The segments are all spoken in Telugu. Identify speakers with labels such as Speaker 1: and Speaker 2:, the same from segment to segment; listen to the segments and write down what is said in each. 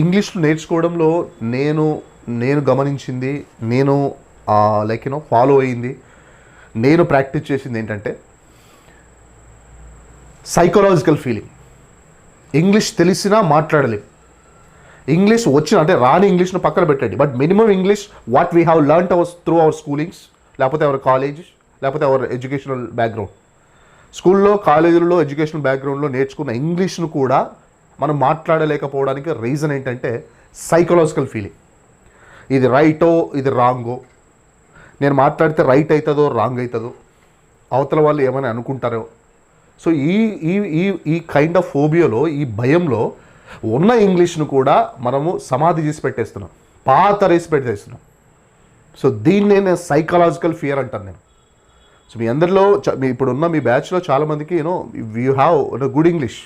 Speaker 1: ఇంగ్లీష్ నేర్చుకోవడంలో నేను నేను గమనించింది నేను లైక్ యూనో ఫాలో అయింది. నేను ప్రాక్టీస్ చేసింది ఏంటంటే సైకలాజికల్ ఫీలింగ్ ఇంగ్లీష్ తెలిసినా మాట్లాడలేం. ఇంగ్లీష్ వచ్చిన అంటే రాని ఇంగ్లీష్ను పక్కన పెట్టండి. But minimum English what we have learn our through our schoolings లేకపోతే అవర్ కాలేజ్ లేకపోతే అవర్ ఎడ్యుకేషనల్ బ్యాక్గ్రౌండ్ స్కూల్లో కాలేజీల్లో ఎడ్యుకేషనల్ బ్యాక్గ్రౌండ్లో నేర్చుకున్న ఇంగ్లీష్ను కూడా మనం మాట్లాడలేకపోవడానికి రీజన్ ఏంటంటే సైకలాజికల్ ఫీలింగ్ ఇది రైటో ఇది రాంగో నేను మాట్లాడితే రైట్ అవుతుందో రాంగ్ అవుతుందో అవతల వాళ్ళు ఏమైనా అనుకుంటారో. సో ఈ ఈ ఈ ఈ కైండ్ ఆఫ్ ఫోబియోలో ఈ భయంలో ఉన్న ఇంగ్లీష్ను కూడా మనము సమాధి చేసి పెట్టేస్తున్నాం. పాత రేసి పెట్టేస్తున్నాం. సో దీన్నే నేను సైకలాజికల్ ఫియర్ అంటాను నేను. సో మీ అందరిలో మీ ఇప్పుడున్న మీ బ్యాచ్లో చాలామందికి you know you have good English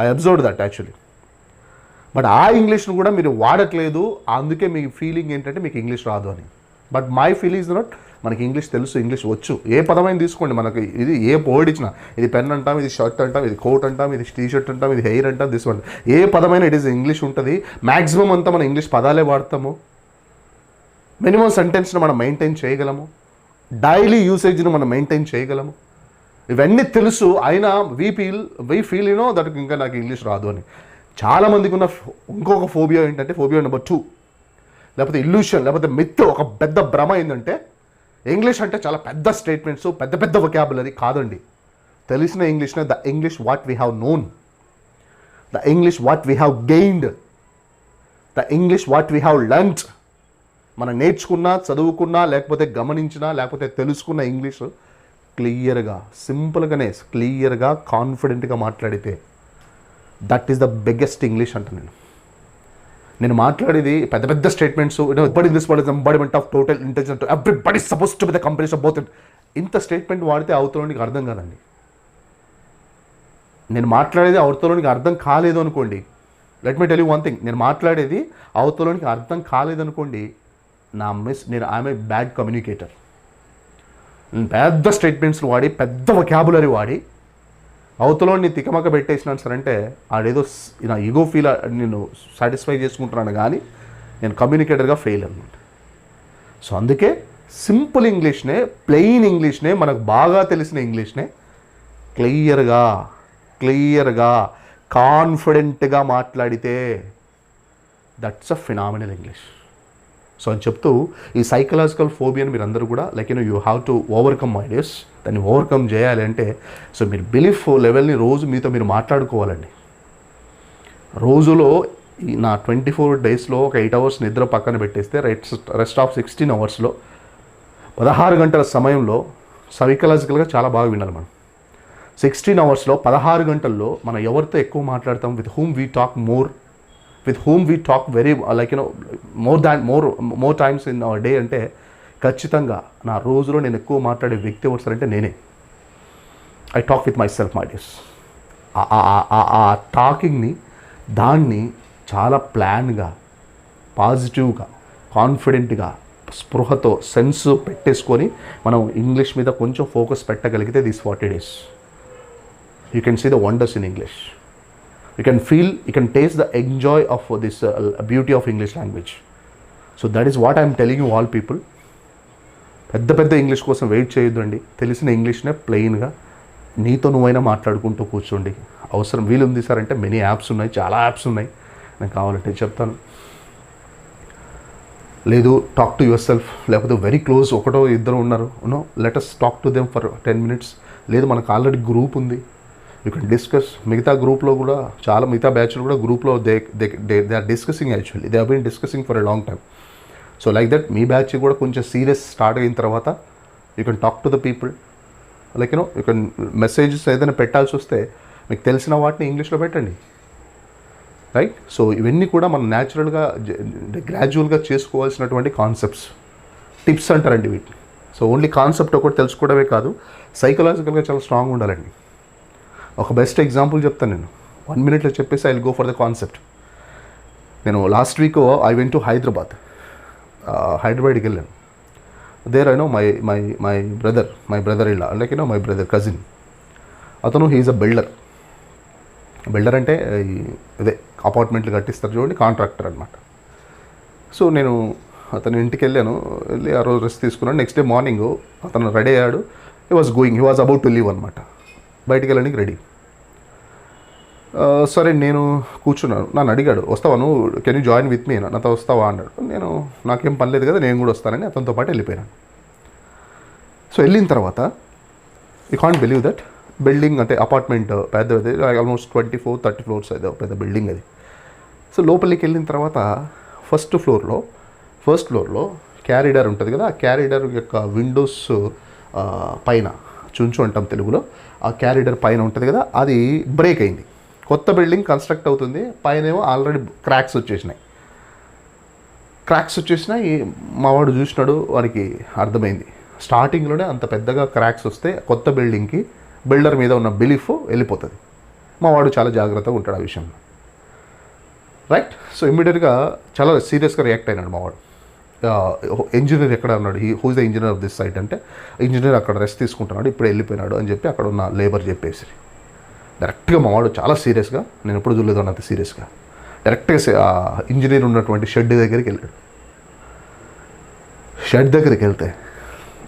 Speaker 1: I observe that actually but ఆ ఇంగ్లీష్ను కూడా మీరు వాడట్లేదు. అందుకే మీ ఫీలింగ్ ఏంటంటే మీకు ఇంగ్లీష్ రాదు అని. బట్ మై ఫీలింగ్ నాట్ మనకి ఇంగ్లీష్ తెలుసు ఇంగ్లీష్ వచ్చు. ఏ పదమైన తీసుకోండి. మనకి ఇది ఏ వర్డ్ ఇచ్చినా ఇది పెన్ అంటాం ఇది షర్ట్ అంటాం ఇది కోట్ అంటాం ఇది టీ షర్ట్ అంటాం ఇది హెయిర్ అంటాం దిస్ వన్ ఏ పదమైన ఇట్ ఈస్ ఇంగ్లీష్ ఉంటుంది. మ్యాక్సిమం అంతా మనం ఇంగ్లీష్ పదాలే వాడతాము. మినిమం సెంటెన్స్ని మనం మెయింటైన్ చేయగలము. డైలీ యూసేజ్ని మనం మెయింటైన్ చేయగలము. ఇవన్నీ తెలుసు. అయినా we feel we feel you know that ఇంకా నాకు ఇంగ్లీష్ రాదు అని. చాలామందికి ఉన్న ఇంకొక ఫోబియా ఏంటంటే ఫోబియా నెంబర్ టూ లేకపోతే ఇల్యూషన్ లేకపోతే మిత్ ఒక పెద్ద భ్రమ ఏంటంటే ఇంగ్లీష్ అంటే చాలా పెద్ద స్టేట్మెంట్స్ పెద్ద పెద్ద వొకాబులరీ కాదండి. తెలిసిన ఇంగ్లీష్నే the English what we have known the English what we have gained the English what we have learned మనం నేర్చుకున్నా చదువుకున్నా లేకపోతే గమనించినా లేకపోతే తెలుసుకున్న ఇంగ్లీష్ క్లియర్గా సింపుల్గానే క్లియర్గా కాన్ఫిడెంట్గా మాట్లాడితే that is the biggest English అంట నేను. నేను మాట్లాడేది పెద్ద పెద్ద statements but this word embodiment of total intelligent everybody suppose to be the companies of both ఇంత స్టేట్మెంట్ వాడితే అవతలోనికి అర్థం కాదండి. నేను మాట్లాడేది అవతలోనికి అర్థం కాలేదు అనుకోండి let me tell you one thing నేను మాట్లాడేది అవతలోనికి అర్థం కాలేదనుకోండి నా మిస్ నేను ఐఎమ్ ఏ బ్యాడ్ కమ్యూనికేటర్ పెద్ద స్టేట్మెంట్స్లు వాడి పెద్ద వొకాబులరీ వాడి అవతలో నీ తికమక పెట్టేసినాను సార్ అంటే ఆడేదో నా ఈగో ఫీల్ నేను సాటిస్ఫై చేసుకుంటున్నాను కానీ నేను కమ్యూనికేటర్గా ఫెయిల్ అనమాట. సో అందుకే సింపుల్ ఇంగ్లీష్నే ప్లెయిన్ ఇంగ్లీష్నే మనకు బాగా తెలిసిన ఇంగ్లీష్నే క్లియర్గా క్లియర్గా కాన్ఫిడెంట్గా మాట్లాడితే that's a phenomenal English so అని చెప్తూ ఈ సైకలాజికల్ ఫోబియాని మీరు అందరూ కూడా like you know you have to overcome ideas దాన్ని ఓవర్కమ్ చేయాలి అంటే సో మీరు బిలీఫ్ లెవెల్ని రోజు మీతో మీరు మాట్లాడుకోవాలండి. రోజులో ఈ నా ట్వంటీ ఫోర్ డేస్లో ఒక ఎయిట్ అవర్స్ నిద్ర పక్కన పెట్టేస్తే రెస్ట్ రెస్ట్ ఆఫ్ సిక్స్టీన్ అవర్స్లో పదహారు గంటల సమయంలో సైకలాజికల్గా చాలా బాగా వినాలి మనం. సిక్స్టీన్ అవర్స్లో పదహారు గంటల్లో మనం ఎవరితో ఎక్కువ మాట్లాడతాం with whom we talk more with whom we talk very like you know more than more more times in our day అంటే ఖచ్చితంగా నా రోజులో నేను ఎక్కువ మాట్లాడే వ్యక్తి ఎవరు నేనే. I talk with myself my days ఆ టాకింగ్ని దాన్ని చాలా ప్లాన్గా పాజిటివ్గా కాన్ఫిడెంట్గా స్పృహతో సెన్స్ పెట్టేసుకొని మనం ఇంగ్లీష్ మీద కొంచెం focus పెట్టగలిగితే this forty days you can see the wonders in English you can feel you can taste the enjoy of this beauty of English language so that is what I'm telling you all people పెద్ద పెద్ద ఇంగ్లీష్ కోసం వెయిట్ చేయొద్దండి తెలిసిన ఇంగ్లీష్నే ప్లెయిన్గా నీతో నువ్వైనా మాట్లాడుకుంటూ కూర్చోండి. అవసరం వీలుంది సార్ అంటే మెనీ యాప్స్ ఉన్నాయి చాలా యాప్స్ ఉన్నాయి. నేను కావాలంటే చెప్తాను. లేదు టాక్ టు యువర్ సెల్ఫ్ లేకపోతే వెరీ క్లోజ్ ఒకటో ఇద్దరు ఉన్నారు. No let us talk to them for ten minutes లేదు మనకు ఆల్రెడీ గ్రూప్ ఉంది. యూ కెన్ డిస్కస్ మిగతా గ్రూప్లో కూడా చాలా మిగతా బ్యాచ్లు కూడా గ్రూప్లో they they they are discussing actually they been discussing for a long time so like that me batch కూడా కొంచెం సీరియస్ స్టార్ట్ అయిన తర్వాత you can talk to the people like you know you can messages ఏదైనా పెట్టాల్సి వస్తే మీకు తెలిసిన వాటిని ఇంగ్లీష్లో పెట్టండి. రైట్ సో ఇవన్నీ కూడా మనం న్యాచురల్గా గ్రాడ్యువల్గా చేసుకోవాల్సినటువంటి కాన్సెప్ట్స్ టిప్స్ అంటారండి వీటిని. సో ఓన్లీ కాన్సెప్ట్ ఒకటి తెలుసుకోవడమే కాదు సైకలాజికల్గా చాలా స్ట్రాంగ్ ఉండాలండి. ఒక బెస్ట్ ఎగ్జాంపుల్ చెప్తాను నేను. వన్ మినిట్లో చెప్పేసి I will go for the concept నేను last week I went to Hyderabad హైదరాబాద్కి వెళ్ళాను. There I know my my my brother my brother ఇలా like know my brother cousin అతను హీఈస్ అ బిల్డర్ బిల్డర్ అంటే ఇదే అదే అపార్ట్మెంట్లు కట్టిస్తారు చూడండి కాంట్రాక్టర్ అనమాట సో నేను అతని ఇంటికి వెళ్ళాను. వెళ్ళి ఆ రోజు రెస్ట్ తీసుకున్నాను. నెక్స్ట్ డే మార్నింగ్ అతను రెడీ అయ్యాడు. He was going he was about to leave అనమాట బయటికి వెళ్ళడానికి రెడీ సరే నేను కూర్చున్నాను. నన్ను అడిగాడు వస్తావా నువ్వు? Can you join with me నాతో వస్తావా? అన్నాడు. నేను నాకేం పని లేదు కదా నేను కూడా వస్తానని అతనితో పాటు వెళ్ళిపోయాను. సో వెళ్ళిన తర్వాత you can't believe that building అంటే అపార్ట్మెంట్ పెద్దది almost twenty four thirty floors అది పెద్ద బిల్డింగ్ అది. సో లోపలికి వెళ్ళిన తర్వాత ఫస్ట్ ఫ్లోర్లో ఫస్ట్ ఫ్లోర్లో క్యారిడర్ ఉంటుంది కదా ఆ క్యారిడర్ యొక్క విండోస్ పైన చుంచు అంటాం తెలుగులో ఆ క్యారిడర్ పైన ఉంటుంది కదా అది బ్రేక్ అయింది. కొత్త బిల్డింగ్ కన్స్ట్రక్ట్ అవుతుంది. పైనేమో ఆల్రెడీ క్రాక్స్ వచ్చేసినాయి. క్రాక్స్ వచ్చేసినాయి. మావాడు చూసినాడు వాడికి అర్థమైంది. స్టార్టింగ్లోనే అంత పెద్దగా క్రాక్స్ వస్తే కొత్త బిల్డింగ్కి బిల్డర్ మీద ఉన్న బిలీఫ్ వెళ్ళిపోతుంది. మావాడు చాలా జాగ్రత్తగా ఉంటాడు ఆ విషయంలో. రైట్? సో ఇమ్మీడియట్గా చాలా సీరియస్గా రియాక్ట్ అయినాడు మావాడు ఇంజనీర్ ఎక్కడ అన్నాడు ఈ who's the engineer of this site అంటే ఇంజనీర్ అక్కడ రెస్ట్ తీసుకుంటున్నాడు ఇప్పుడు వెళ్ళిపోయినాడు అని చెప్పి అక్కడ ఉన్న లేబర్ చెప్పేసి. డైరెక్ట్గా మావాడు చాలా సీరియస్గా నేను ఎప్పుడు చూడలేదు అంత సీరియస్గా. డైరెక్ట్గా ఆ ఇంజనీర్ ఉన్నటువంటి షెడ్ దగ్గరికి వెళ్ళాడు. షెడ్ దగ్గరికి వెళ్తే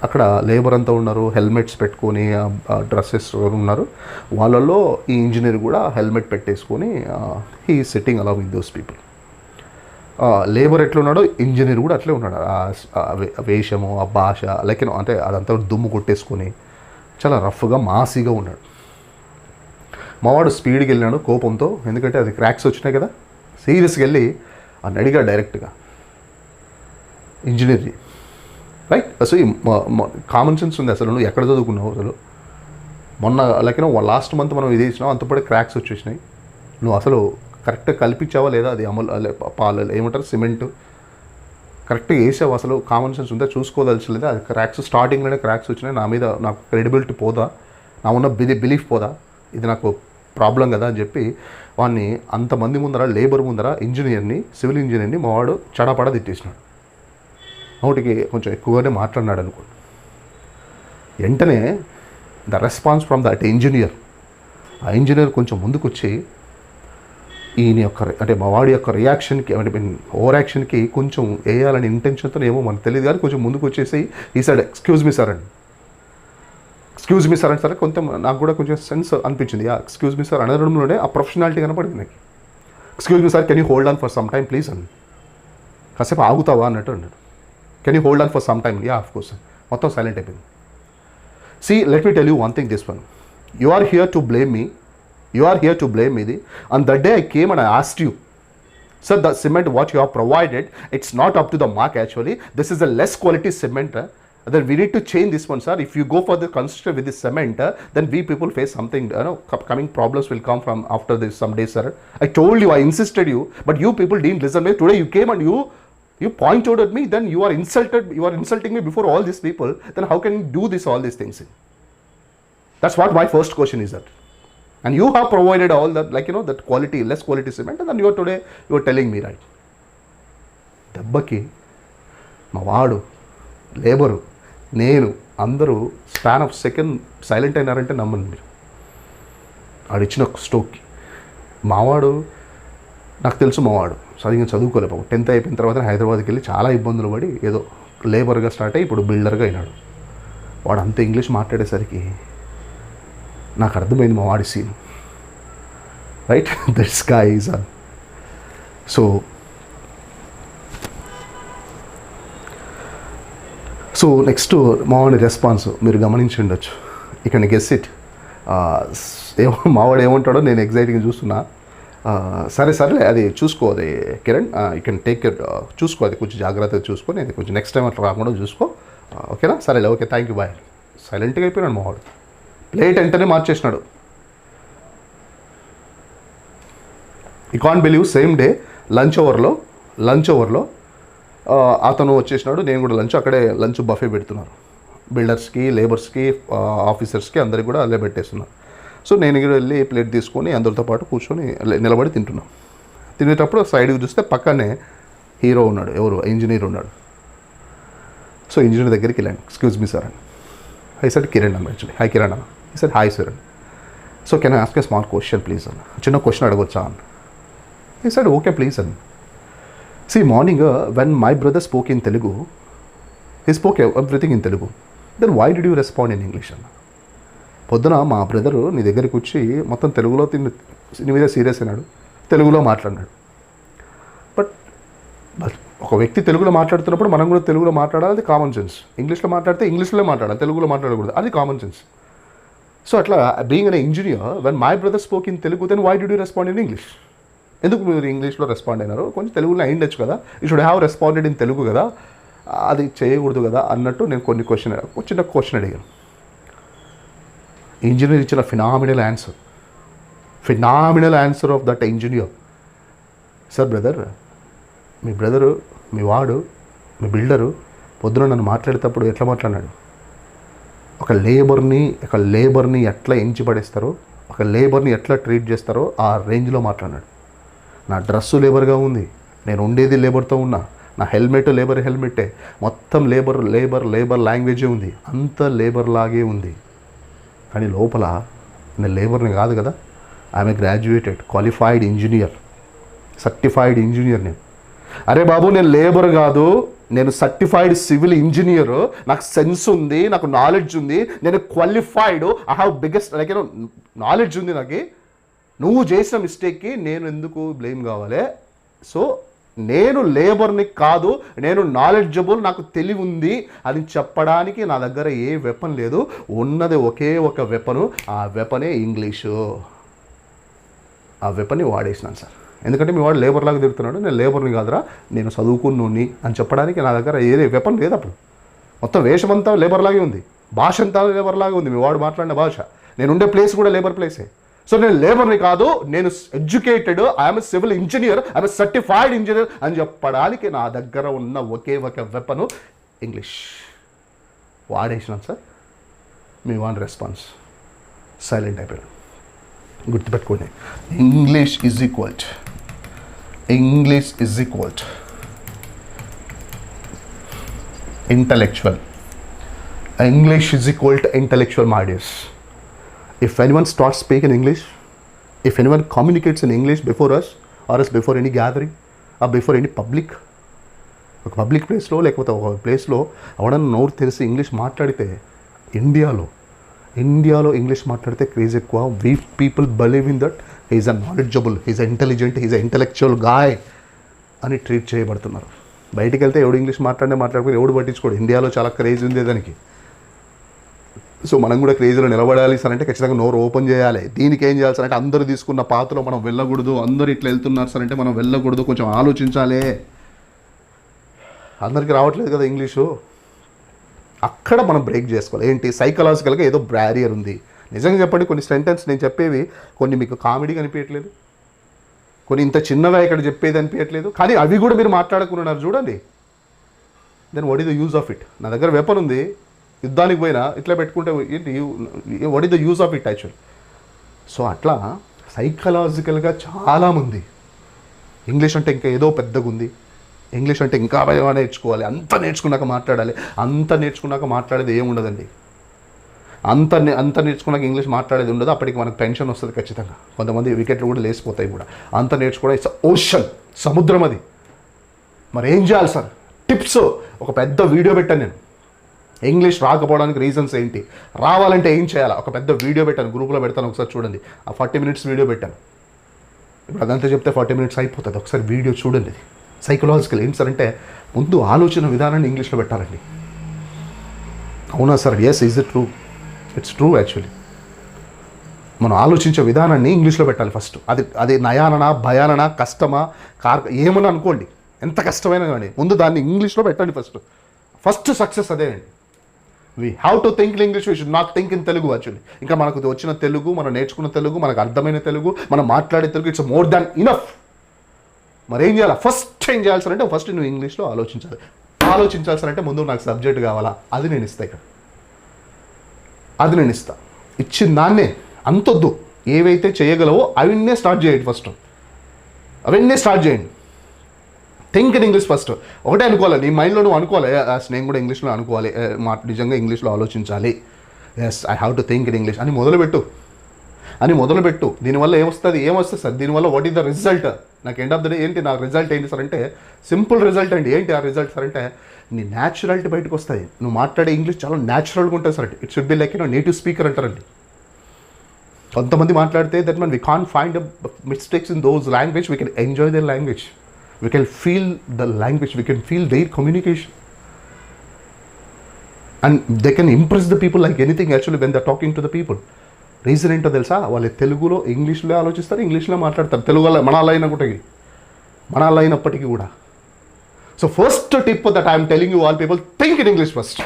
Speaker 1: అక్కడ లేబర్ అంతా ఉన్నారు హెల్మెట్స్ పెట్టుకొని డ్రెస్సెస్ ఉన్నారు వాళ్ళల్లో ఈ ఇంజనీర్ కూడా హెల్మెట్ పెట్టేసుకొని హీ సిట్టింగ్ అలా విత్ దోస్ పీపుల్ లేబర్ ఎట్లా ఉన్నాడో ఇంజనీర్ కూడా అట్లే ఉన్నాడు. ఆ వేషము ఆ భాష లైక్ అంటే అదంతా దుమ్ము కొట్టేసుకొని చాలా రఫ్గా మాసీగా ఉన్నాడు. మావాడు స్పీడ్కి వెళ్ళినాడు కోపంతో ఎందుకంటే అది క్రాక్స్ వచ్చినాయి కదా. సీరియస్గా వెళ్ళి అని అడిగా డైరెక్ట్గా. ఇంజనీర్ని. రైట్? అసలు కామన్ సెన్స్ ఉంది అసలు నువ్వు ఎక్కడ చదువుకున్నావు అసలు? మొన్న లైక్ లాస్ట్ మంత్ మనం ఇది ఇచ్చినావు అంతపడే క్రాక్స్ వచ్చేసినాయి. నువ్వు అసలు కరెక్ట్గా కల్పించావా లేదా? అది అమలు పాలు ఏమంటారు? సిమెంట్. కరెక్ట్గా వేసావు అసలు? కామన్ సెన్స్ ఉందా? చూసుకోదలచలేదు? అది క్రాక్స్ స్టార్టింగ్లోనే క్రాక్స్ వచ్చినాయి. నా మీద నాకు క్రెడిబిలిటీ పోదా? నా ఉన్న బిలి బిలీఫ్ పోదా? ఇది నాకు ప్రాబ్లం కదా అని చెప్పి వాడిని అంతమంది ముందర లేబర్ ముందర ఇంజనీర్ని సివిల్ ఇంజనీర్ని మా వాడు చడపడ తిట్టేసినాడు. నోటికి కొంచెం ఎక్కువగానే మాట్లాడినాడు అనుకో వెంటనే the response from that engineer ఆ ఇంజనీర్ కొంచెం ముందుకు వచ్చి ఈయన యొక్క అంటే మా వాడి యొక్క రియాక్షన్కి అంటే మీన్ ఓవర్ యాక్షన్కి కొంచెం వేయాలని ఇంటెన్షన్తో ఏమో మనకు తెలియదు కానీ కొంచెం ముందుకు వచ్చేసి ఈ సైడ్ ఎక్స్క్యూజ్ మీ సార్ అండి ఎక్స్క్యూజ్ మీ సార్ అంటే సరే కొంచెం నాకు కూడా కొంచెం సెన్స్ అనిపించింది. యా ఎక్స్క్యూజ్ మీ సార్ అనడంలోనే ఆ ప్రొఫెషనాలిటీ కనపడింది నాకు. Excuse me sir can you hold on for some time please అని కాసేపు ఆగుతావా అన్నట్టు అన్నాడు. Can you hold on for some time yeah of course మొత్తం సైలెంట్ అయిపోయింది. See let me tell you one thing this one you are here to blame me you are here to blame ఇది and that day I came and I asked you sir the cement what you are provided it's not up to the mark actually this is a less quality cement uh, then we need to change this one, sir. If you go for the construction with this cement, uh, then we people face something. You know, co- coming problems will come from after this some days, sir. I told you, I insisted you, but you people didn't listen. to me. Today you came and you you point out at me. Then you are insulted. You are insulting me before all these people. Then how can you do this all these things? That's what my first question is that. And you have provided all that, like you know, that quality, less quality cement, and then you are today you are telling me right. దెబ్బకి మా వాడు లేబరు నేను అందరూ స్పాన్ ఆఫ్ సెకండ్ సైలెంట్ అయినారంటే నమ్మండి మీరు. ఆడిచ్చిన స్టోక్కి మావాడు నాకు తెలుసు మావాడు. సరిగ్గా చదువుకోలే పాపం. టెన్త్ అయిపోయిన తర్వాత హైదరాబాద్కి వెళ్ళి చాలా ఇబ్బందులు పడి ఏదో లేబర్గా స్టార్ట్ అయ్యి ఇప్పుడు బిల్డర్గా అయినాడు. వాడు అంత ఇంగ్లీష్ మాట్లాడేసరికి నాకు అర్థమైంది మా వాడి సీన్ రైట్ దట్స్గా ఈజ్ సో సో నెక్స్ట్ మావాడి రెస్పాన్స్ మీరు గమనించి ఉండొచ్చు. ఇక్కడ గెస్ ఇట్ ఏమో మావాడు ఏమంటాడో నేను ఎగ్జైటింగ్గా చూస్తున్నా. సరే సరే అది చూసుకో అది Kiran. You can take care చూసుకో అది కొంచెం జాగ్రత్తగా చూసుకో నేను కొంచెం నెక్స్ట్ టైం అట్లా రాకుండా చూసుకో. ఓకేనా? సరేలే ఓకే థ్యాంక్ యూ బాయ్ సైలెంట్గా అయిపోయినాడు మావాడు. ప్లేట్ వెంటనే మార్చేసినాడు? ఈ can't believe same day lunch ఓవర్లో లంచ్ ఓవర్లో అతను వచ్చేసినాడు. నేను కూడా లంచ్ అక్కడే లంచ్ బఫే పెడుతున్నారు. బిల్డర్స్కి లేబర్స్కి ఆఫీసర్స్కి అందరికి కూడా అల్లే పెట్టేస్తున్నారు సో నేను ఇక్కడ వెళ్ళి ప్లేట్ తీసుకొని అందరితో పాటు కూర్చొని నిలబడి తింటున్నాను తినేటప్పుడు సైడ్కి చూస్తే పక్కనే హీరో ఉన్నాడు. ఎవరు? ఇంజనీర్ ఉన్నాడు. సో ఇంజనీర్ దగ్గరికి వెళ్ళాను ఎక్స్క్యూజ్ మీ సార్ అని. ఐ సెడ్ కిరణ్ అన్న యాక్చువల్లీ హాయ్ కిరణ్ అన్న ఈ సార్ హాయ్ సార్ అని so can ask a small question please అన్న? చిన్న క్వశ్చన్ అడగొచ్చా అన్న? ఈ సార్ ఓకే ప్లీజ్ అన్న. See morning when my brother spoke in Telugu he spoke everything in Telugu then why did you respond in English అన్న పొద్దున మా బ్రదరు నీ దగ్గరికి వచ్చి మొత్తం తెలుగులో తిని నీ మీద సీరియస్ అయినాడు. తెలుగులో మాట్లాడినాడు. బట్ బట్ ఒక వ్యక్తి తెలుగులో మాట్లాడుతున్నప్పుడు మనం కూడా తెలుగులో మాట్లాడాలి అది కామన్ సెన్స్ ఇంగ్లీష్లో మాట్లాడితే ఇంగ్లీష్లో మాట్లాడాలి తెలుగులో మాట్లాడకూడదు అది కామన్ సెన్స్ సో అట్లా being an engineer when my brother spoke in Telugu then why did you respond in English ఎందుకు మీరు ఇంగ్లీష్లో రెస్పాండ్ అయినారు? కొంచెం తెలుగులో అయిండొచ్చు కదా. You should have responded in Telugu కదా. అది చేయకూడదు కదా అన్నట్టు నేను కొన్ని క్వశ్చన్ చిన్న క్వశ్చన్ అడిగాను. ఇంజనీర్ ఇచ్చిన phenomenal answer phenomenal answer of that engineer sir brother me brother మీ వాడు మీ బిల్డరు పొద్దున నన్ను మాట్లాడేటప్పుడు ఎట్లా మాట్లాడినాడు? ఒక లేబర్ని ఒక లేబర్ని ఎట్లా ఎంచి పడేస్తారో ఒక లేబర్ని ఎట్లా ట్రీట్ చేస్తారో ఆ రేంజ్లో మాట్లాడినాడు. నా డ్రెస్సు లేబర్గా ఉంది. నేను ఉండేది లేబర్తో ఉన్నా. నా హెల్మెట్ లేబర్ హెల్మెటే. మొత్తం లేబర్ లేబర్ లేబర్ లాంగ్వేజే ఉంది. అంత లేబర్ లాగే ఉంది. కానీ లోపల నేను లేబర్ని కాదు కదా. ఆమె graduated qualified engineer. Certified engineer నేను. అరే బాబు నేను లేబర్ కాదు. నేను సర్టిఫైడ్ సివిల్ ఇంజనీర్. నాకు సెన్స్ ఉంది నాకు నాలెడ్జ్ ఉంది. నేను qualified. I have biggest like knowledge ఉంది నాకు. నువ్వు చేసిన మిస్టేక్కి నేను ఎందుకు బ్లేమ్ కావాలి? సో నేను లేబర్ని కాదు నేను నాలెడ్జబుల్ నాకు తెలివి ఉంది అని చెప్పడానికి నా దగ్గర ఏ వెపన్ లేదు. ఉన్నది ఒకే ఒక వెపను ఆ వెపనే ఇంగ్లీషు ఆ వెపన్ని వాడేసినాను సార్. ఎందుకంటే మీ వాడు లేబర్ లాగా తిరుగుతున్నాడు నేను లేబర్ని కాదురా నేను చదువుకున్నోని అని చెప్పడానికి నా దగ్గర ఏదే వెపన్ లేదు అప్పుడు. మొత్తం వేషమంతా లేబర్ లాగే ఉంది. భాష అంతా లేబర్ లాగే ఉంది. మీ వాడు మాట్లాడిన భాష. నేను ఉండే ప్లేస్ కూడా లేబర్ ప్లేసే సో నేను లేబర్ని కాదు నేను educated I'm civil engineer I'm certified engineer అని చెప్పడానికి నా దగ్గర ఉన్న ఒకే ఒక వెపను ఇంగ్లీష్. వాడేసినాను సార్. మీ వాన్ రెస్పాన్స్. సైలెంట్ అయిపోయాను గుర్తుపెట్టుకోండి. English is equal English is equal intellectual English is equal to intellectual మాడియస్ if anyone starts speaking English, if anyone communicates in English before us, or else before any gathering, or before any public, ఒక పబ్లిక్ ప్లేస్లో లేకపోతే ఒక ప్లేస్లో ఎవడన్నా నోరు తెలిసి ఇంగ్లీష్ మాట్లాడితే ఇండియాలో ఇండియాలో ఇంగ్లీష్ మాట్లాడితే క్రేజ్ ఎక్కువ. We people believe in that he's a knowledgeable he's a intelligent he's a intellectual guy అని ట్రీట్ చేయబడుతున్నారు. బయటికి వెళ్తే ఎవడు ఇంగ్లీష్ మాట్లాడినా మాట్లాడుకుని ఎవడు పట్టించుకోడు. ఇండియాలో చాలా క్రేజ్ ఉంది దానికి. సో మనం కూడా క్రేజీలో నిలబడాలి సార్ అంటే ఖచ్చితంగా నోరు ఓపెన్ చేయాలి. దీనికి ఏం చేయాలి సార్ అంటే అందరూ తీసుకున్న పాత్రలో మనం వెళ్ళకూడదు అందరు ఇట్లా వెళ్తున్నారు సార్ అంటే మనం వెళ్ళకూడదు కొంచెం ఆలోచించాలి. అందరికీ రావట్లేదు కదా ఇంగ్లీషు? అక్కడ మనం బ్రేక్ చేసుకోవాలి. ఏంటి? సైకలాజికల్గా ఏదో బ్యారియర్ ఉంది. నిజంగా చెప్పండి కొన్ని సెంటెన్స్ నేను చెప్పేవి కొన్ని మీకు కామెడీ కనిపించట్లేదు కొన్ని ఇంత చిన్నగా ఇక్కడ చెప్పేది అనిపించట్లేదు కానీ అవి కూడా మీరు మాట్లాడుకున్నారు చూడండి. Then what is the use of it నా దగ్గర వెపన్ ఉంది. యుద్ధానికి పోయినా ఇట్లా పెట్టుకుంటే ఏంటి what is the use of it actual so అట్లా సైకలాజికల్గా చాలామంది ఇంగ్లీష్ అంటే ఇంకా ఏదో పెద్దగా ఉంది ఇంగ్లీష్ అంటే ఇంకా బాగా నేర్చుకోవాలి. అంత నేర్చుకున్నాక మాట్లాడాలి. అంత నేర్చుకున్నాక మాట్లాడేది ఏముండదండి అంత నే- అంత నేర్చుకున్నాక ఇంగ్లీష్ మాట్లాడేది ఉండదు. అప్పటికి మనకు టెన్షన్ వస్తుంది ఖచ్చితంగా. కొంతమంది వికెట్లు కూడా లేచిపోతాయి కూడా. అంత నేర్చుకోవడం ఇట్స్ ఓషన్ సముద్రం అది. మరి ఏం చేయాలి సార్? టిప్స్ ఒక పెద్ద వీడియో పెట్టాను నేను. ఇంగ్లీష్ రాకపోవడానికి రీజన్స్ ఏంటి? రావాలంటే ఏం చేయాలి? ఒక పెద్ద వీడియో పెట్టాను గ్రూప్లో పెడతాను ఒకసారి చూడండి. ఆ ఫార్టీ మినిట్స్ వీడియో పెట్టాను. ఇప్పుడు అదంతా చెప్తే ఫార్టీ మినిట్స్ అయిపోతుంది. ఒకసారి వీడియో చూడండి. ఇది సైకలాజికల్ ఏం సార్ అంటే ముందు ఆలోచన విధానాన్ని ఇంగ్లీష్లో పెట్టాలండి. అవునా sir? Yes is it true it's true actually మనం ఆలోచించే విధానాన్ని ఇంగ్లీష్లో పెట్టాలి ఫస్ట్ అది అది నయాననా భయాననా కష్టమా కార్ ఏమని అనుకోండి. ఎంత కష్టమైనా కానీ ముందు దాన్ని ఇంగ్లీష్లో పెట్టండి ఫస్ట్ ఫస్ట్ సక్సెస్ అదే అండి. We have to think in English we should not think in Telugu actually ఇంకా మనకు వచ్చిన తెలుగు మనం నేర్చుకున్న తెలుగు మనకు అర్థమైన తెలుగు మనం మాట్లాడే Telugu it's more than enough మరి ఏం చేయాలి? ఫస్ట్ ఏం చేయాల్సిందంటే ఫస్ట్ నువ్వు ఇంగ్లీష్లో ఆలోచించాలి. ఆలోచించాల్సినంటే ముందు నాకు సబ్జెక్ట్ కావాలా? అది నేను ఇస్తా ఇక్కడ. అది నేను ఇస్తా. ఇచ్చిన దాన్నే అంతొద్దు. ఏవైతే చేయగలవో అవన్నీ స్టార్ట్ చేయండి ఫస్ట్ అవన్నీ స్టార్ట్ చేయండి. థింక్ ఇన్ ఇంగ్లీష్ ఫస్ట్ ఒకటే అనుకోవాలి. నీ మైండ్లో నువ్వు అనుకోవాలి. యాస్ నేను కూడా ఇంగ్లీష్లో అనుకోవాలి. మా నిజంగా ఇంగ్లీష్లో ఆలోచించాలి. Yes I have to think in English అని మొదలుపెట్టు. అని మొదలుపెట్టు. దీనివల్ల ఏమొస్తుంది? ఏమొస్తుంది సార్? దీనివల్ల వాట్ ఈస్ ద రిజల్ట్ నాకు ఎండ్ ఆఫ్ ద డే ఏంటి? నా రిజల్ట్ ఏంటి సార్ అంటే సింపుల్ రిజల్ట్ అండి. ఏంటి ఆ రిజల్ట్ సార్ అంటే నీ న్యాచురాలిటీ బయటకు వస్తుంది నువ్వు మాట్లాడే ఇంగ్లీష్ చాలా న్యాచురల్గా ఉంటుంది sir it should be like you native speaker అంటారండి. కొంతమంది మాట్లాడితే that man we can find mistakes in those language we can enjoy their language we can feel the language we can feel their communication and they can impress the people like anything actually when the talking to the people reason ఏంటో తెలుసా? వాళ్ళు తెలుగులో ఇంగ్లీష్లో ఆలోచిస్తారు ఇంగ్లీష్లో మాట్లాడతారు. తెలుగు మన అలా అయినప్పటికీ మన అలా అయినప్పటికీ కూడా so first tip that I'm telling you all people think in English first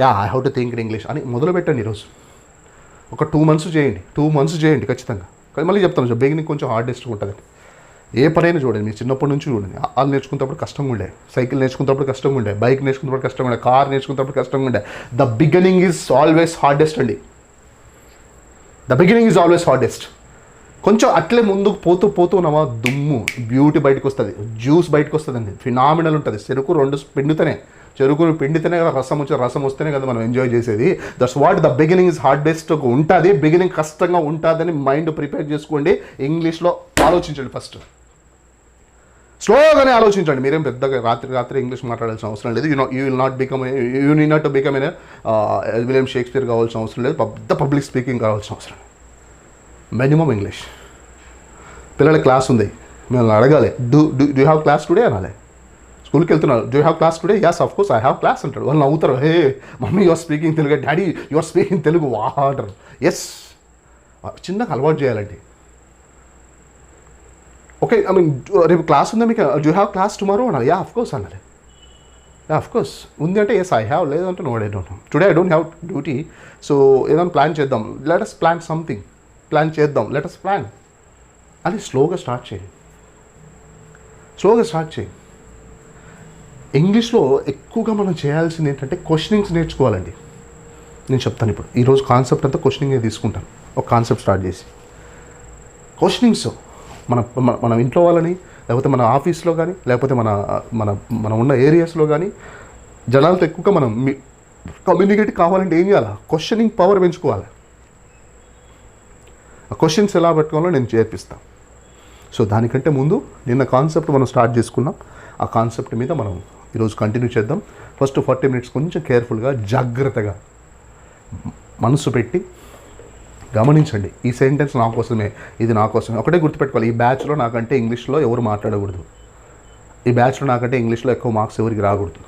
Speaker 1: yeah I how to think in English అని మొదలు పెట్టండి ఈరోజు. ఒక టూ మంత్స్ చేయండి. టూ మంత్స్ చేయండి ఖచ్చితంగా. మళ్ళీ చెప్తాను బిగినింగ్ కొంచెం హార్డెస్ట్గా ఉంటుంది. ఏ పనైనా చూడండి మీరు చిన్నప్పటి నుంచి చూడండి. వాళ్ళు నేర్చుకున్నప్పుడు కష్టంగా ఉండే సైకిల్ నేర్చుకున్నప్పుడు కష్టంగా ఉండే బైక్ నేర్చుకున్నప్పుడు కష్టంగా ఉండే కార్ నేర్చుకున్నప్పుడు కష్టంగా ఉండే. The beginning is always hardest అండి. The beginning is always hardest కొంచెం అట్లే ముందుకు పోతూ పోతూ ఉన్నామా దుమ్ము బ్యూటీ బయటకు వస్తుంది జ్యూస్ బయటకు వస్తుందండి. ఫినామినల్ ఉంటుంది. చెరుకు రెండు పిండితేనే చెరుకును పిండితేనే కదా రసం వచ్చే రసం వస్తేనే కదా మనం ఎంజాయ్ చేసేది. That's what the beginning is hardest ఉంటుంది. బిగినింగ్ కష్టంగా ఉంటుందని మైండ్ ప్రిపేర్ చేసుకోండి. ఇంగ్లీష్లో ఆలోచించండి ఫస్ట్ స్లోగానే ఆలోచించండి. మీరేం పెద్దగా రాత్రి రాత్రి ఇంగ్లీష్ మాట్లాడాల్సిన అవసరం లేదు. You know you will not become you need not become an William Shakespeare కావాల్సిన అవసరం లేదు. పెద్ద పబ్లిక్ స్పీకింగ్ కావాల్సిన అవసరం మినిమం ఇంగ్లీష్ పిల్లల క్లాస్ ఉంది. మిమ్మల్ని అడగాలి. Do do do have class today అనాలి. స్కూల్కి వెళ్తున్నారు. Do have class today as of course I have class అంటాడు వాళ్ళు నవ్వుతారు. Hey mummy your speaking Telugu. Daddy your speaking Telugu. వా అంటారు. ఎస్ చిన్నగా అలవాటు చేయాలండి. ఓకే ఐ మీన్ రేపు క్లాస్ ఉందా మీకు? యూ హ్యావ్ క్లాస్ టుమారో అన్నారు యా ఆఫ్ కోర్స్ అన్నారు యా ఆఫ్ కోర్స్ ఉంది అంటే ఎస్ ఐ హ్యావ్ లేదంటే no I don't today I don't have duty so ఏదైనా ప్లాన్ చేద్దాం. Let us plan something plan చేద్దాం. లెట్ అస్ ప్లాన్ అది స్లోగా స్టార్ట్ చేయండి స్లోగా స్టార్ట్ చేయి. ఇంగ్లీష్లో ఎక్కువగా మనం చేయాల్సింది ఏంటంటే క్వశ్చనింగ్స్ నేర్చుకోవాలండి. నేను చెప్తాను ఇప్పుడు. ఈరోజు కాన్సెప్ట్ అంతా క్వశ్చనింగే తీసుకుంటాను. ఒక కాన్సెప్ట్ స్టార్ట్ చేసి. క్వశ్చనింగ్స్ మన మన- ఇంట్లో వాళ్ళని లేకపోతే మన ఆఫీస్లో కానీ లేకపోతే మన మన మనం ఉన్న ఏరియాస్లో కానీ జనాలతో ఎక్కువగా మనం కమ్యూనికేట్ కావాలంటే ఏం చేయాలి? క్వశ్చనింగ్ పవర్ పెంచుకోవాలి. ఆ క్వశ్చన్స్ ఎలా పెట్టుకోవాలో నేను చేర్పిస్తాను సో దానికంటే ముందు నిన్న కాన్సెప్ట్ మనం స్టార్ట్ చేసుకున్నాం. ఆ కాన్సెప్ట్ మీద మనం ఈరోజు కంటిన్యూ చేద్దాం. ఫస్ట్ ఫార్టీ మినిట్స్ కొంచెం కేర్ఫుల్గా జాగ్రత్తగా మనసు పెట్టి గమనించండి. ఈ సెంటెన్స్ నా కోసమే ఇది నా కోసమే. ఒకటే గుర్తుపెట్టుకోవాలి. ఈ బ్యాచ్లో నాకంటే ఇంగ్లీష్లో ఎవరు మాట్లాడకూడదు. ఈ బ్యాచ్లో నాకంటే ఇంగ్లీష్లో ఎక్కువ మార్క్స్ ఎవరికి రాకూడదు.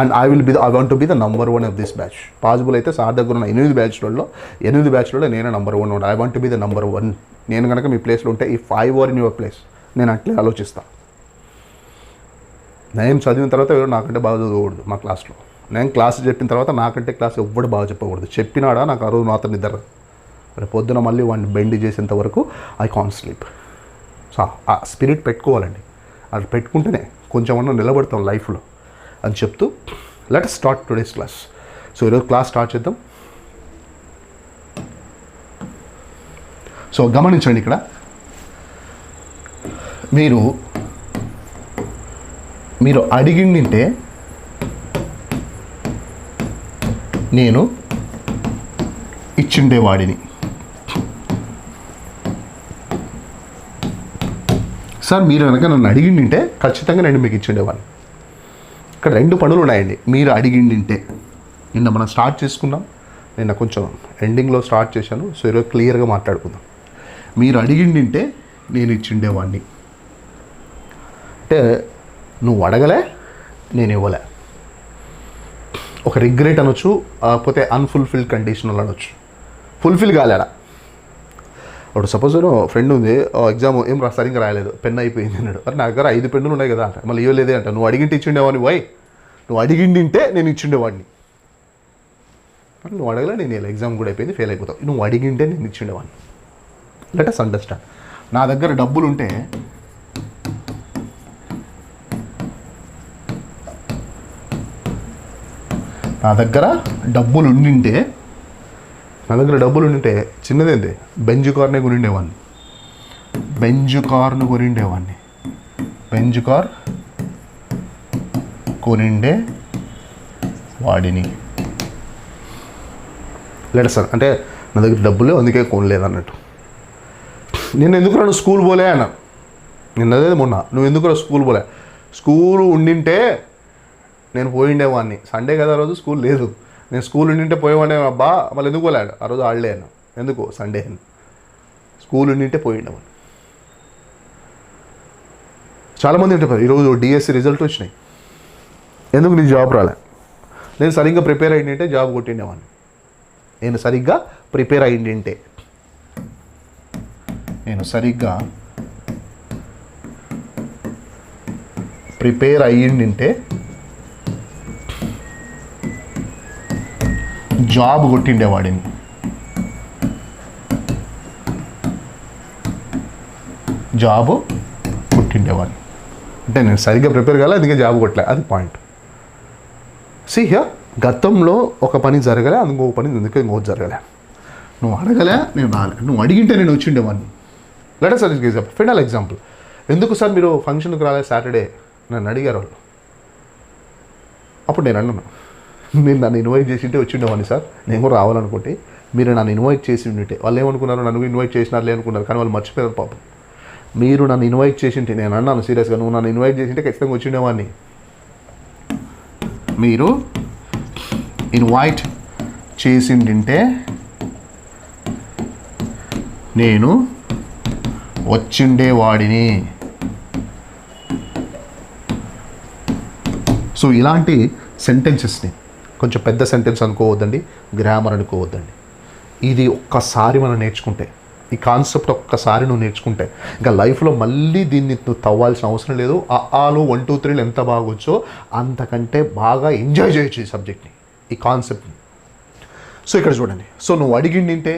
Speaker 1: And I will be I want to be the number one of this batch possible అయితే సార్ దగ్గర ఉన్న ఎనిమిది బ్యాచ్లలో ఎనిమిది బ్యాచ్లలో నేనే number one I want be the number one నేను కనుక మీ ప్లేస్లో ఉంటే ఈ five are in your place నేను అట్లే ఆలోచిస్తాను నేను చదివిన తర్వాత ఎవరు నాకంటే బాగా చదవకూడదు మా క్లాస్లో నేను క్లాస్ చెప్పిన తర్వాత నాకంటే క్లాస్ ఎవ్వడు బాగా చెప్పకూడదు. చెప్పినాడా నాకు ఆ రోజు మాత్రం నిద్ర రేపు పొద్దున మళ్ళీ వాడిని బెండ్ చేసేంత వరకు ఐ కాన్ స్లీప్. సో ఆ స్పిరిట్ పెట్టుకోవాలండి. అది పెట్టుకుంటేనే కొంచెం అన్న నిలబడతాం లైఫ్లో అని చెప్తూ let start today's class so ఈరోజు క్లాస్ స్టార్ట్ చేద్దాం. సో గమనించండి ఇక్కడ. మీరు మీరు అడిగిండింటే నేను ఇచ్చిండేవాడిని. సార్ మీరు కనుక నన్ను అడిగిండింటే ఖచ్చితంగా నేను మీకు ఇచ్చిండేవాడిని. ఇక్కడ రెండు పనులు ఉన్నాయండి మీరు అడిగిండింటే. నిన్న మనం స్టార్ట్ చేసుకున్నాం. నిన్న కొంచెం ఎండింగ్లో స్టార్ట్ చేశాను. సో ఈరోజు క్లియర్గా మాట్లాడుకుందాం. మీరు అడిగిండింటే నేను ఇచ్చిండేవాడిని. అంటే నువ్వు అడగలే నేను ఇవ్వలే. ఒక రిగ్రెట్ అనొచ్చు లేకపోతే అన్ఫుల్ఫిల్ కండిషనల్ అనొచ్చు. ఫుల్ఫిల్ కాలేడా? ఇప్పుడు సపోజ్ ఫ్రెండ్ ఉంది ఎగ్జామ్ ఏం రా ఇంకా రాయలేదు పెన్ అయిపోయింది అన్నాడు. మరి నా దగ్గర ఐదు పెన్నులు ఉన్నాయి కదా అంట. మళ్ళీ ఇవ్వలేదే అంట. నువ్వు అడిగింటి ఇచ్చిండేవాడిని వై? నువ్వు అడిగిండింటే నేను ఇచ్చిండేవాడిని. మరి నువ్వు అడగలే నేను వెళ్ళి ఎగ్జామ్ కూడా అయిపోయింది ఫెయిల్ అయిపోతావు. నువ్వు అడిగింటే నేను ఇచ్చిండేవాడిని. లెట్ అస్ అండర్స్టాండ్ నా దగ్గర డబ్బులు ఉంటే నా దగ్గర డబ్బులు ఉండింటే నా దగ్గర డబ్బులు ఉండింటే చిన్నదేంది? బెంజ్ కార్నే కొనిండేవాడిని బెంజ్ కార్ను కొనిండేవాడిని బెంజ్ కార్ కొనిండే వాడిని. లేట సార్ అంటే నా దగ్గర డబ్బులే అందుకే కొనలేదు అన్నట్టు నేను ఎందుకు నువ్వు స్కూల్ పోలే అన్న? నిన్నదే మొన్న. నువ్వు ఎందుకు స్కూల్ పోలే? స్కూల్ ఉండింటే నేను పోయిండేవాడిని. సండే కదా రోజు స్కూల్ లేదు. నేను స్కూల్ ఉండింటే పోయేవాడిని అబ్బా మళ్ళీ ఎందుకు పోలేడు ఆ రోజు ఆడలేను ఎందుకు? సండే అని స్కూల్ ఉండింటే పోయిండేవాడిని. చాలామంది ఉంటారు ఈరోజు డిఎస్సి రిజల్ట్ వచ్చినాయి. ఎందుకు నీ జాబ్ రాలే? నేను సరిగ్గా ప్రిపేర్ అయ్యింటే జాబ్ కొట్టిండేవాడిని. నేను సరిగ్గా ప్రిపేర్ అయ్యింటే నేను సరిగ్గా ప్రిపేర్ అయ్యిండింటే జాబ్ కొట్టిండేవాడిని. జాబ్ కొట్టిండేవాడిని. అంటే నేను సరిగ్గా ప్రిపేర్ కాలే అందుకే జాబ్ కొట్టలే. అది పాయింట్ సి హియర్ గతంలో ఒక పని జరగలే అది పని ఎందుకు ఇంకోటి జరగలే. నువ్వు అడగలే నేను రాలే. నువ్వు అడిగింటే నేను వచ్చిండేవాడిని. Letter sir example final example ఎందుకు సార్ మీరు ఫంక్షన్కి రాలే సాటర్డే నన్ను అడిగారు వాళ్ళు. అప్పుడు నేను అన్నాను. మీరు నన్ను ఇన్వైట్ చేసి ఉంటే వచ్చిండేవాడిని సార్. నేను కూడా రావాలనుకుంటే మీరు నన్ను ఇన్వైట్ చేసి ఉంటే. వాళ్ళు ఏమనుకున్నారు? నన్ను ఇన్వైట్ చేసినారులే అనుకున్నారు. కానీ వాళ్ళు మర్చిపోయారు పాపం. మీరు నన్ను ఇన్వైట్ చేసి ఉంటే నేను అన్నాను సీరియస్గా నువ్వు నన్ను ఇన్వైట్ చేసింటే ఖచ్చితంగా వచ్చిండేవాడిని మీరు ఇన్వైట్ చేసిండింటే నేను వచ్చిండేవాడిని సో ఇలాంటి సెంటెన్సెస్ని కొంచెం పెద్ద సెంటెన్స్ అనుకోవద్దండి గ్రామర్ అనుకోవద్దండి. ఇది ఒక్కసారి మనం నేర్చుకుంటే ఈ కాన్సెప్ట్ ఒక్కసారి నువ్వు నేర్చుకుంటే ఇంకా లైఫ్లో మళ్ళీ దీన్ని నువ్వు తవ్వాల్సిన అవసరం లేదు. ఆ ఆలు వన్ టూ త్రీలు ఎంత బాగొచ్చో అంతకంటే బాగా ఎంజాయ్ చేయొచ్చు ఈ సబ్జెక్ట్ని ఈ కాన్సెప్ట్ని. సో ఇక్కడ చూడండి సో నువ్వు అడిగిండింటే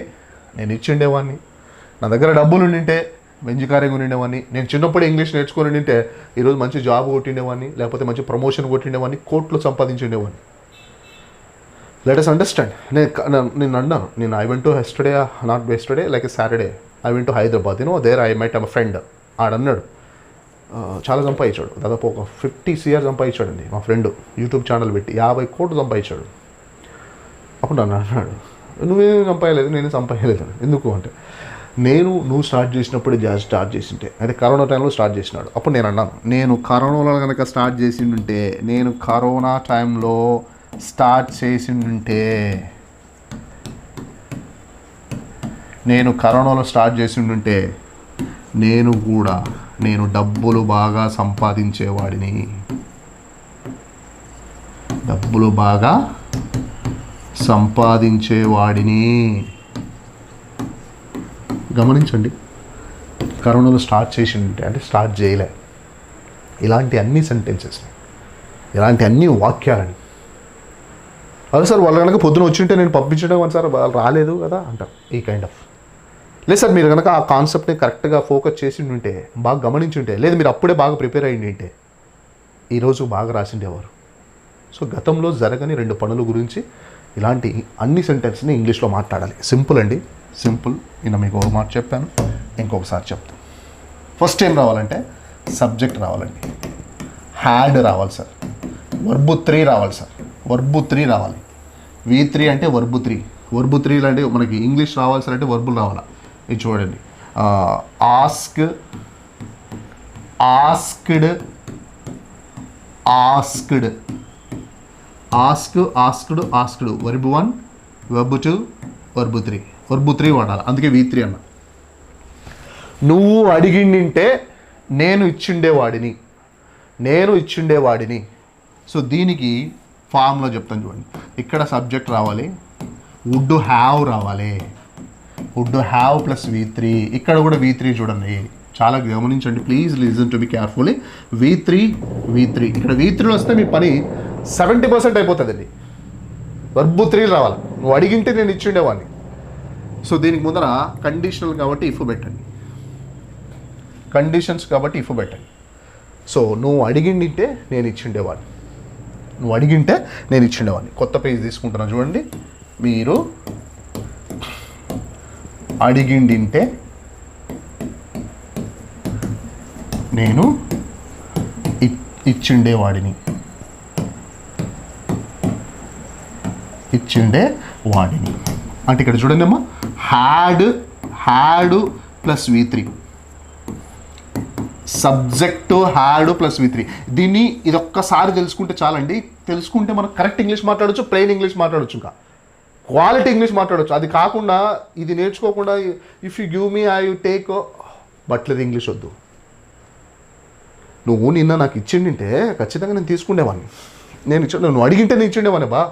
Speaker 1: నేను ఇచ్చిండేవాడిని నా దగ్గర డబ్బులు ఉండింటే వెంజికార్యం ఉండిండేవాడిని నేను చిన్నప్పుడు ఇంగ్లీష్ నేర్చుకుని ఉండింటే ఈరోజు మంచి జాబ్ కొట్టిండేవాడిని లేకపోతే మంచి ప్రమోషన్ కొట్టిండేవాడిని కోట్లు సంపాదించిండేవాడిని లెట్ అస్ అండర్స్టాండ్ నేను నేను- అన్నాను. నేను I went to yesterday not yesterday like Saturday I went to Hyderabad you know there I might um friend ఆడన్నాడు చాలా సంపాదించాడు. దాదాపు ఒక ఫిఫ్టీ సిఆర్ సంపాదించాడండి మా ఫ్రెండ్ యూట్యూబ్ ఛానల్ పెట్టి యాభై కోట్లు సంపాదించాడు. అప్పుడు నన్ను అన్నాడు నువ్వేం సంపాయలేదు నేను సంపాయలేదు ఎందుకు? అంటే నేను నువ్వు స్టార్ట్ చేసినప్పుడు జాజ్ స్టార్ట్ చేసింటే. అయితే కరోనా టైంలో స్టార్ట్ చేసినాడు. అప్పుడు నేను అన్నాను నేను కరోనాలో కనుక స్టార్ట్ చేసిండుంటే నేను కరోనా టైంలో స్టార్ట్ చేసిండుంటే నేను కరోనాలో స్టార్ట్ చేసి ఉంటే నేను కూడా నేను డబ్బులు బాగా సంపాదించేవాడిని. డబ్బులు బాగా సంపాదించేవాడిని. గమనించండి కరోనాలో స్టార్ట్ చేసిండే అంటే స్టార్ట్ చేయలే. ఇలాంటి అన్ని సెంటెన్సెస్ ఇలాంటి అన్ని వాక్యాలని అదే సార్ వాళ్ళు కనుక పొద్దున వచ్చింటే నేను పంపించడం అని సార్ వాళ్ళు రాలేదు కదా అంటారు. ఈ కైండ్ ఆఫ్ లేదు సార్ మీరు కనుక ఆ కాన్సెప్ట్ని కరెక్ట్గా ఫోకస్ చేసి ఉంటే బాగా గమనించి ఉంటే లేదు మీరు అప్పుడే బాగా ప్రిపేర్ అయ్యి ఉంటే ఈరోజు బాగా రాసిండేవారు సో గతంలో జరగని రెండు పనుల గురించి ఇలాంటి అన్ని సెంటెన్స్ని ఇంగ్లీష్లో మాట్లాడాలి. సింపుల్ అండి. సింపుల్ నిన్న మీకు ఒక మాట చెప్పాను. ఇంకొకసారి చెప్తాను. ఫస్ట్ ఏం రావాలంటే సబ్జెక్ట్ రావాలండి. హ్యాడ్ రావాలి సార్. వర్బు త్రీ రావాలి సార్. వర్బు త్రీ రావాలి. వి త్రీ అంటే వర్బు త్రీ వర్బు త్రీ అంటే మనకి ఇంగ్లీష్ రావాలి అంటే వర్బులు రావాలా? ఇది చూడండి. Ask asked asked ask asked asked verb one verb two verb three verb three వాడాలి? అందుకే వి త్రీ అన్న. నువ్వు అడిగిండింటే నేను ఇచ్చిండేవాడిని నేను ఇచ్చిండేవాడిని సో దీనికి ఫామ్లో చెప్తాను చూడండి. ఇక్కడ సబ్జెక్ట్ రావాలి. వుడ్ హ్యావ్ రావాలి. Would have plus V three ఇక్కడ కూడా వి త్రీ చూడండి. చాలా గమనించండి. Please listen to be carefully V three V three ఇక్కడ వి త్రీలో వస్తే మీ పని సెవెంటీ పర్సెంట్ అయిపోతుందండి. వర్బు త్రీ రావాలి. నువ్వు అడిగింటే నేను ఇచ్చిండేవాడిని సో దీనికి ముందర కండిషనల్ కాబట్టి ఇఫ్ పెట్టండి. కండిషన్స్ కాబట్టి ఇఫ్ పెట్టండి. సో నువ్వు అడిగిండింటే నేను ఇచ్చిండేవాడిని నువ్వు అడిగింటే నేను ఇచ్చిండేవాడిని. కొత్త పేజ్ తీసుకుంటున్నా చూడండి. మీరు అడిగిండింటే నేను ఇచ్చిండేవాడిని. ఇచ్చిండే వాడిని అంటే ఇక్కడ చూడండి అమ్మా had had plus V three. Subject had plus V three. దీన్ని ఇది ఒక్కసారి తెలుసుకుంటే చాలండి. తెలుసుకుంటే మనం కరెక్ట్ ఇంగ్లీష్ మాట్లాడొచ్చు ప్లెయిన్ ఇంగ్లీష్ మాట్లాడచ్చు ఇంకా. క్వాలిటీ ఇంగ్లీష్ మాట్లాడచ్చు. అది కాకుండా ఇది నేర్చుకోకుండా if you give me I you take బట్లది English వద్దు. నువ్వు నిన్న నాకు ఇచ్చిండింటే ఖచ్చితంగా నేను తీసుకునేవాడిని నేను ఇచ్చా నువ్వు అడిగింటే నేను ఇచ్చిండేవాని బా.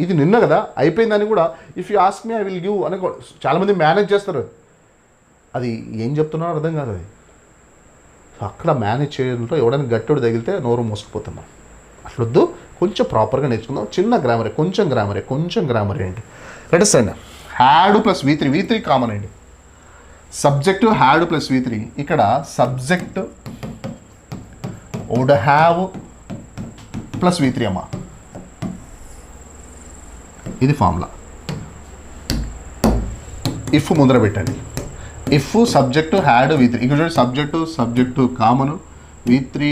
Speaker 1: ఇది నిన్న కదా అయిపోయిందని కూడా if you ask me I will give అని చాలామంది మేనేజ్ చేస్తారు. అది ఏం చెప్తున్నారో అర్థం కాదు అది. అక్కడ మేనేజ్ చేయడంలో ఎవడైనా గట్టోడు తగిలితే నోరు మోసుకుపోతున్నాం అట్లొద్దు. కొంచెం ప్రాపర్గా నేర్చుకుందాం. చిన్న గ్రామరే కొంచెం గ్రామరే కొంచెం గ్రామరే అండి లెటస్ అండి had plus V three V three common అండి subject had plus V three ఇక్కడ subject would have plus V three అమ్మ. ఇది ఫార్ములా ఇఫ్ ముందర పెట్టండి. If subject had V three ఇక్కడ చూడండి subject subject common V three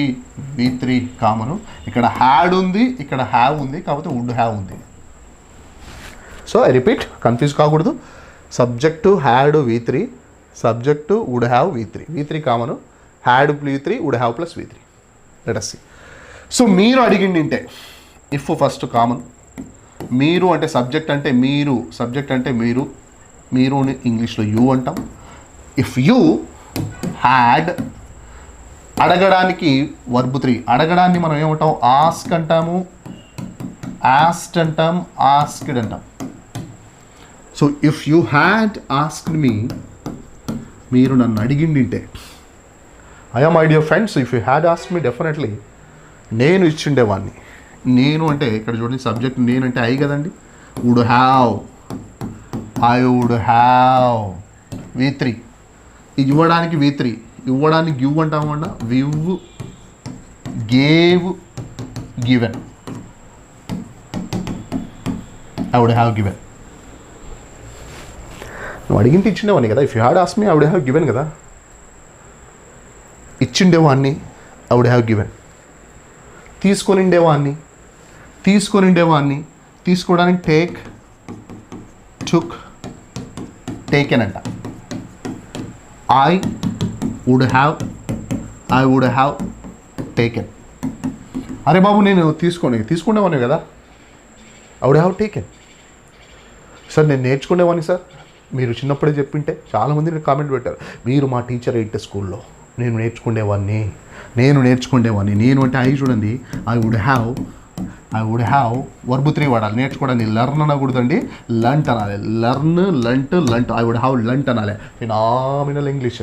Speaker 1: V three common. ఇక్కడ హ్యాడ్ ఉంది ఇక్కడ హ్యావ్ ఉంది కాకపోతే వుడ్ హ్యావ్ ఉంది. సో ఐ రిపీట్ కన్ఫ్యూజ్ కాకూడదు. Subject had V three subject would have V three V three common had V three would have plus V three let us so మీరు అడిగిండింటే ఇఫ్ ఫస్ట్ కామన్ మీరు అంటే సబ్జెక్ట్ అంటే మీరు సబ్జెక్ట్ అంటే మీరు మీరు ఇంగ్లీష్లో యూ అంటాం. ఇఫ్ యూ హ్యాడ్ అడగడానికి వర్బ్ త్రీ అడగడాన్ని మనం ఏమంటాం? ఆస్క్ అంటాము. ఆస్ట్ అంటాం. ఆస్క్డ్ అంటాం. So if you had asked me మీరు నన్ను అడిగిండింటే I my dear friends if you had ask me definitely నేను ఇచ్చిండేవాడిని నేను అంటే ఇక్కడ చూడండి సబ్జెక్ట్ నేను అంటే ఐ కదండి. Would have I would have V three ఇవ్వడానికి వి త్రీ ఇవ్వడానికి give అంటామన్నా give gave given I would have given నువ్వు అడిగింటే ఇచ్చిండేవాన్ని కదా. If you had ask me I would have given కదా. ఇచ్చిండేవాన్ని ఐ వుడ్ హ్యావ్ గివెన్ తీసుకొనిండేవాడిని తీసుకొనిండేవాడిని తీసుకోవడానికి టేక్ టుక్ టేకెన్ అంట. I would have I would have taken అరే బాబు నేను తీసుకోండి తీసుకునేవాడిని కదా. I would have taken sir నేను నేర్చుకునేవాడిని సార్ మీరు చిన్నప్పుడే చెప్పింటే చాలామంది నేను కామెంట్ పెట్టారు. మీరు మా టీచర్ అయితే స్కూల్లో నేను నేర్చుకునేవాడిని. నేను నేర్చుకునేవాడిని. నేను అంటే ఐ చూడండి. I would have I would have verb three వాడాలి నేర్చుకోవడానికి లర్న్ అనకూడదండి. లంట్ అనాలి. Learn learnt learnt. I would have learnt అనాలి. Phenomenal English.